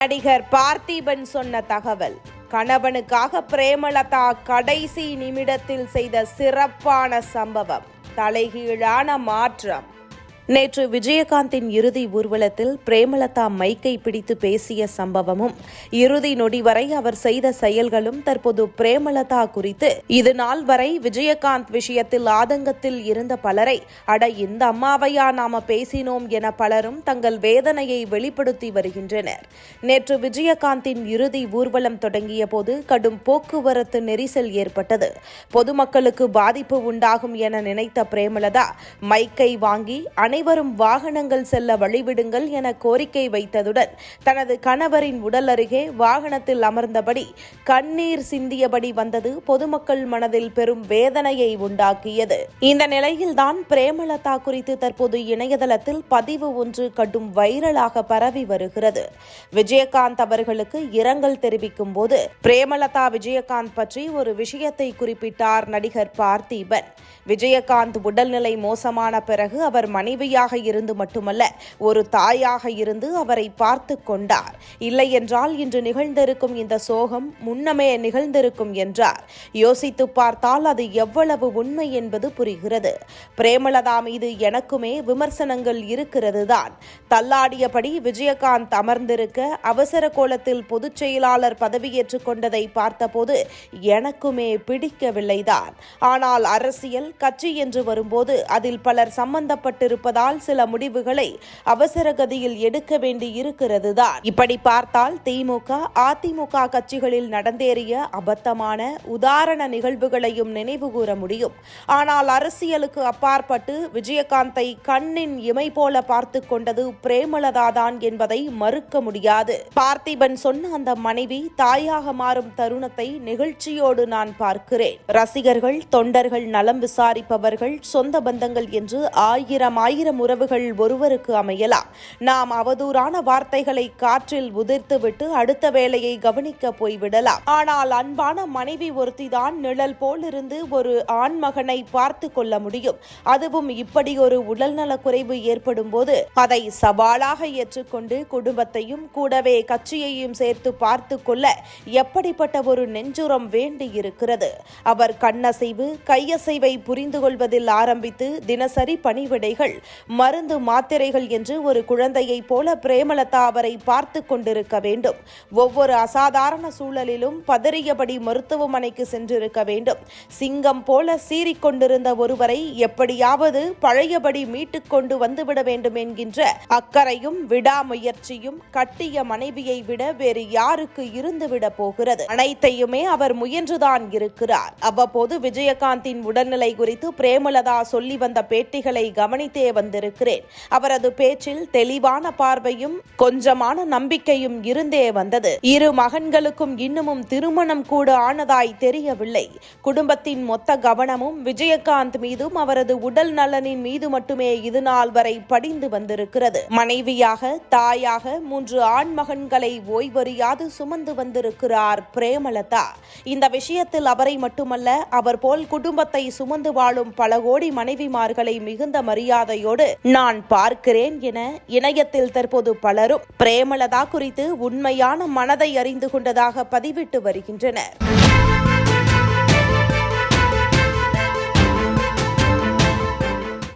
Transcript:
நடிகர் பார்த்திபன் சொன்ன தகவல் கணவனுக்காக பிரேமலதா கடைசி நிமிடத்தில் செய்த சிறப்பான சம்பவம் தலைகீழான மாற்றம். நேற்று விஜயகாந்தின் இறுதி ஊர்வலத்தில் பிரேமலதா மைக்கை பிடித்து பேசிய சம்பவமும் இறுதி நொடி வரை அவர் செய்த செயல்களும் தற்போது பிரேமலதா குறித்து இது நாள் வரை விஜயகாந்த் விஷயத்தில் ஆதங்கத்தில் இருந்த பலரை அட இந்த அம்மாவையா நாம பேசினோம் என பலரும் தங்கள் வேதனையை வெளிப்படுத்தி வருகின்றனர். நேற்று விஜயகாந்தின் இறுதி ஊர்வலம் தொடங்கிய போது கடும் போக்குவரத்து நெரிசல் ஏற்பட்டது. பொதுமக்களுக்கு பாதிப்பு உண்டாகும் என நினைத்த பிரேமலதா மைக்கை வாங்கி அனை அனைவரும் வாகனங்கள் செல்ல வழிவிடுங்கள் என கோரிக்கை வைத்ததுடன் தனது கணவரின் உடல் அருகே வாகனத்தில் அமர்ந்தபடி கண்ணீர் சிந்தியபடி வந்தது பொதுமக்கள் மனதில் பெரும் வேதனையை உண்டாக்கியது. இந்த நிலையில்தான் பிரேமலதா குறித்து தற்போது இணையதளத்தில் பதிவு ஒன்று கடும் வைரலாக பரவி வருகிறது. விஜயகாந்த் அவர்களுக்கு இரங்கல் தெரிவிக்கும் போது பிரேமலதா விஜயகாந்த் பற்றி ஒரு விஷயத்தை குறிப்பிட்டார் நடிகர் பார்த்தீபன். விஜயகாந்த் உடல்நிலை மோசமான பிறகு அவர் மனைவி மனைவியாக இருந்து மட்டுமல்ல ஒரு தாயாக இருந்து அவரை பார்த்து கொண்டார். இல்லை என்றால் இன்று நிகழ்ந்திருக்கும் இந்த சோகம் முன்னமே நிகழ்ந்திருக்கும் என்றார். யோசித்து பார்த்தால் அது எவ்வளவு உண்மை என்பது புரிகிறது. பிரேமலதா மீது எனக்குமே விமர்சனங்கள் இருக்கிறது தான் தள்ளாடியபடி விஜயகாந்த் அமர்ந்திருக்க அவசர கோலத்தில் பொதுச் செயலாளர் பதவியேற்றுக் கொண்டதை பார்த்தபோது எனக்குமே பிடிக்கவில்லைதான். ஆனால் அரசியல் கட்சி என்று வரும்போது அதில் பலர் சம்பந்தப்பட்டிருப்ப இருப்பதால் சில முடிவுகளை அவசரகதியில் எடுக்க வேண்டி இருக்கிறது தான் இப்படி பார்த்தால் திமுக அதிமுக கட்சிகளில் நடந்தேறிய அபத்தமான உதாரண நிகழ்வுகளையும் நினைவு கூற முடியும். ஆனால் அரசியலுக்கு அப்பாற்பட்டு விஜயகாந்தை கண்ணின் இமை போல பார்த்து கொண்டது பிரேமலதா தான் என்பதை மறுக்க முடியாது. பார்த்திபன் சொன்ன அந்த மனைவி தாயாக மாறும் தருணத்தை நிகழ்ச்சியோடு நான் பார்க்கிறேன். ரசிகர்கள் தொண்டர்கள் நலம் விசாரிப்பவர்கள் சொந்த பந்தங்கள் என்று ஆயிரம் ஆயிரம் உறவுகள் ஒருவருக்கு அமையலாம். நாம் அவதூறான வார்த்தைகளை காற்றில் உதிர்த்துவிட்டு அடுத்த வேலையை கவனிக்க போய்விடலாம். ஆனால் அன்பான மனைவி ஒருத்திதான் நிழல் போலிருந்து ஒரு ஆண் மகனை பார்த்து கொள்ள முடியும். அதுவும் இப்படி ஒரு உடல்நலக் குறைவு ஏற்படும் போது அதை சவாலாக ஏற்றுக்கொண்டு குடும்பத்தையும் கூடவே கட்சியையும் சேர்த்து பார்த்து கொள்ள எப்படிப்பட்ட ஒரு நெஞ்சுரம் வேண்டி இருக்கிறது அவர் கண்ணசைவு கையசைவை புரிந்து கொள்வதில் ஆரம்பித்து தினசரி பணிவிடைகள் மருந்து மாத்திரைகள் என்று ஒரு குழந்தையைப் போல பிரேமலதா அவரை பார்த்து கொண்டிருக்க வேண்டும். ஒவ்வொரு அசாதாரண சூழலிலும் பதறியபடி மருத்துவமனைக்கு சென்றிருக்க வேண்டும். சிங்கம் போல சீறிக்கொண்டிருந்த ஒருவரை எப்படியாவது பழையபடி மீட்டுக் கொண்டு வந்துவிட வேண்டும் என்கின்ற அக்கறையும் விடாமுயற்சியும் கட்டிய மனைவியை விட வேறு யாருக்கு இருந்துவிட போகிறது. அனைத்தையுமே அவர் முயன்றுதான் இருக்கிறார். அவ்வப்போது விஜயகாந்தின் உடல்நிலை குறித்து பிரேமலதா சொல்லி வந்த பேட்டிகளை கவனித்தே வந்திருக்கிறேன். அவரது பேச்சில் தெளிவான பார்வையும் கொஞ்சமான நம்பிக்கையும் இருந்தே வந்தது. இரு மகன்களுக்கும் இன்னமும் திருமணம் கூட ஆனதாய் தெரியவில்லை. குடும்பத்தின் மொத்த கவனமும் விஜயகாந்த் மீதும் அவரது உடல் நலனின் மீது மட்டுமே இது நாள் வரை படிந்து வந்திருக்கிறது. மனைவியாக தாயாக மூன்று ஆண் மகன்களை ஓய்வறியாது சுமந்து வந்திருக்கிறார் பிரேமலதா. இந்த விஷயத்தில் அவரை மட்டுமல்ல அவர் போல் குடும்பத்தை சுமந்து வாழும் பல கோடி மனைவிமார்களை மிகுந்த மரியாதையோடு நான் பார்க்கிறேன் என இணையத்தில் தற்போது பலரும் பிரேமலதா குறித்து உண்மையான மனதை அறிந்து கொண்டதாக பதிவிட்டு வருகின்றனர்.